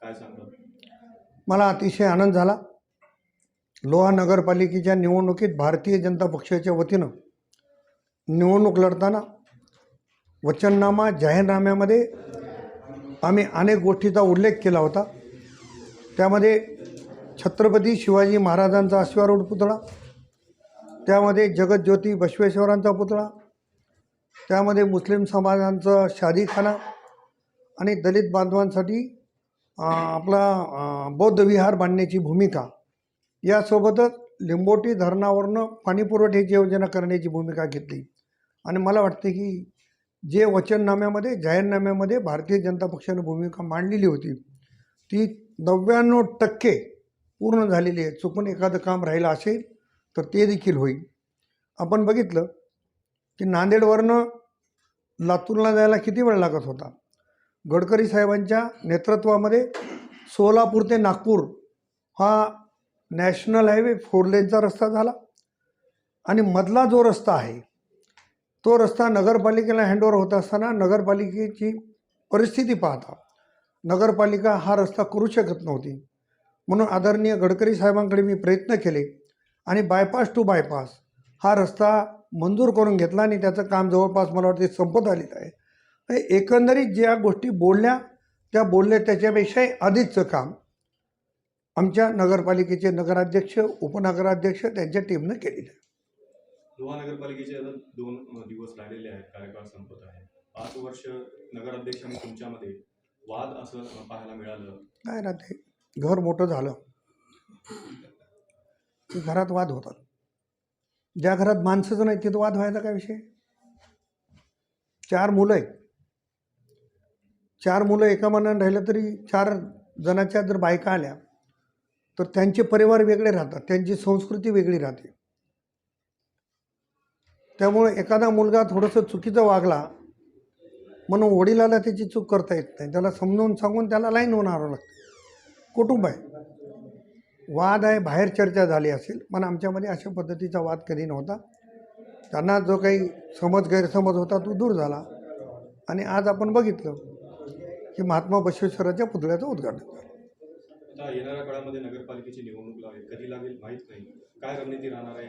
काय सांगतात मला अतिशय आनंद झाला. लोहा नगरपालिकेच्या निवडणुकीत भारतीय जनता पक्षाच्या वतीनं निवडणूक लढताना वचननामा जाहीरनाम्यामध्ये आम्ही अनेक गोष्टीचा उल्लेख केला होता. त्यामध्ये छत्रपती शिवाजी महाराजांचा अश्वारूढ पुतळा त्यामध्ये जगज्योती बसवेश्वरांचा पुतळा त्यामध्ये मुस्लिम समाजांचं शादीखाना आणि दलित बांधवांसाठी आपला बौद्ध विहार बांधण्याची भूमिका. यासोबतच लिंबोटी धरणावरनं पाणीपुरवठ्याची योजना करण्याची भूमिका घेतली. आणि मला वाटते की जे वचननाम्यामध्ये जाहीरनाम्यामध्ये भारतीय जनता पक्षानं भूमिका मांडलेली होती ती नव्याण्णव टक्के पूर्ण झालेली आहे. चुकून एखादं काम राहिलं असेल तर ते देखील होईल. आपण बघितलं की नांदेडवरनं लातूरला जायला किती वेळ लागत होता? गडकरी साहेबांच्या नेतृत्वामध्ये सोलापूर ते नागपूर हा नॅशनल हायवे फोर लेनचा रस्ता झाला. आणि मधला जो रस्ता आहे तो रस्ता नगरपालिकेला हँडओव्हर होत असताना नगरपालिकेची परिस्थिती पाहता नगरपालिका हा रस्ता करू शकत नव्हती. म्हणून आदरणीय गडकरी साहेबांकडे मी प्रयत्न केले आणि बायपास टू बायपास हा रस्ता मंजूर करून घेतला आणि त्याचं काम जवळपास मला वाटते संपत आलेलं आहे. एकंदरीत ज्या गोष्टी बोलल्या त्या बोलल्या त्याच्यापेक्षाही अधिकचं काम आमच्या नगरपालिकेचे नगराध्यक्ष उपनगराध्यक्ष त्यांच्या टीमनं केलेलं आहे. लोहा नगरपालिकेचे आता दोन दिवस राहिलेले आहेत कार्यकाळ संपत आहे. पाच वर्ष नगराध्यक्ष आणि तुमच्यामध्ये वाद असं पाहायला मिळालं. काय ना ते घर मोठं झालं. की घरात वाद होतात. ज्या घरात माणसंच नाही तिथं वाद व्हायचा काय विषय? चार मुलं आहेत. चार मुलं एका मनानं राहिलं तरी चार जणाच्या जर बायका आल्या तर त्यांचे परिवार वेगळे राहतात त्यांची संस्कृती वेगळी राहते. त्यामुळे एखादा मुलगा थोडंसं चुकीचं वागला म्हणून वडिलाला त्याची चूक करता येत नाही. त्याला समजावून सांगून त्याला लाईन होणारं लागतं. कुटुंब आहे. वाद आहे बाहेर चर्चा झाली असेल पण आमच्यामध्ये अशा पद्धतीचा वाद कधी नव्हता. त्यांना जो काही समज गैरसमज होता तो दूर झाला. आणि आज आपण बघितलं की महात्मा बसवेश्वराच्या पुतळ्याचं उद्घाटन झालं. आता येणाऱ्या काळामध्ये नगरपालिकेची निवडणूक लागेल. कधी लागेल माहीत नाही. काय रणनीती राहणार आहे?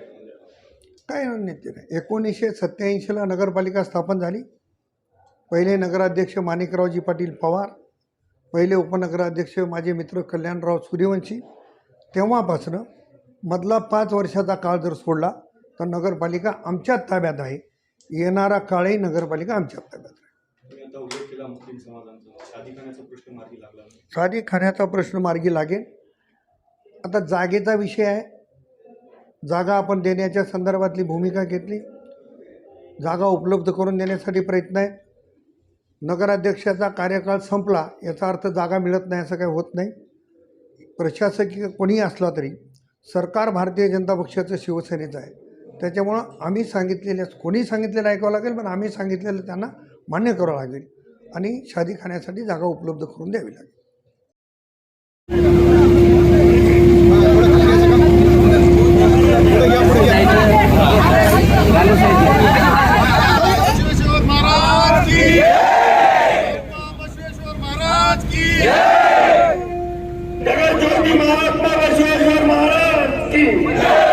काय रणनीती नाही. एकोणीसशे सत्याऐंशीला नगरपालिका स्थापन झाली. पहिले नगराध्यक्ष माणिकरावजी पाटील पवार पहिले उपनगराध्यक्ष माझे मित्र कल्याणराव सूर्यवंशी. तेव्हापासनं मधला पाच वर्षाचा काळ जर सोडला तर नगरपालिका आमच्याच ताब्यात आहे. येणारा काळही नगरपालिका आमच्याच ताब्यात आहे. आता उल्लेख केला मुस्लिम समाजांचा. शादीखान्याचा प्रश्न मार्गी लागला खाण्याचा प्रश्न मार्गी लागेल. आता जागेचा विषय आहे. जागा आपण देण्याच्या संदर्भातली भूमिका घेतली. जागा उपलब्ध करून देण्यासाठी प्रयत्न आहे. नगराध्यक्षाचा कार्यकाळ संपला याचा अर्थ जागा मिळत नाही असं काही होत नाही. प्रशासकीय कोणीही असला तरी सरकार भारतीय जनता पक्षाचं शिवसेनेचं आहे. त्याच्यामुळं आम्ही सांगितलेल्या कोणी सांगितलेलं ऐकावं लागेल पण आम्ही सांगितलेलं त्यांना मान्य करावं लागेल आणि शादी खाण्यासाठी जागा उपलब्ध करून द्यावी लागेल. बसवेश्वर महाराज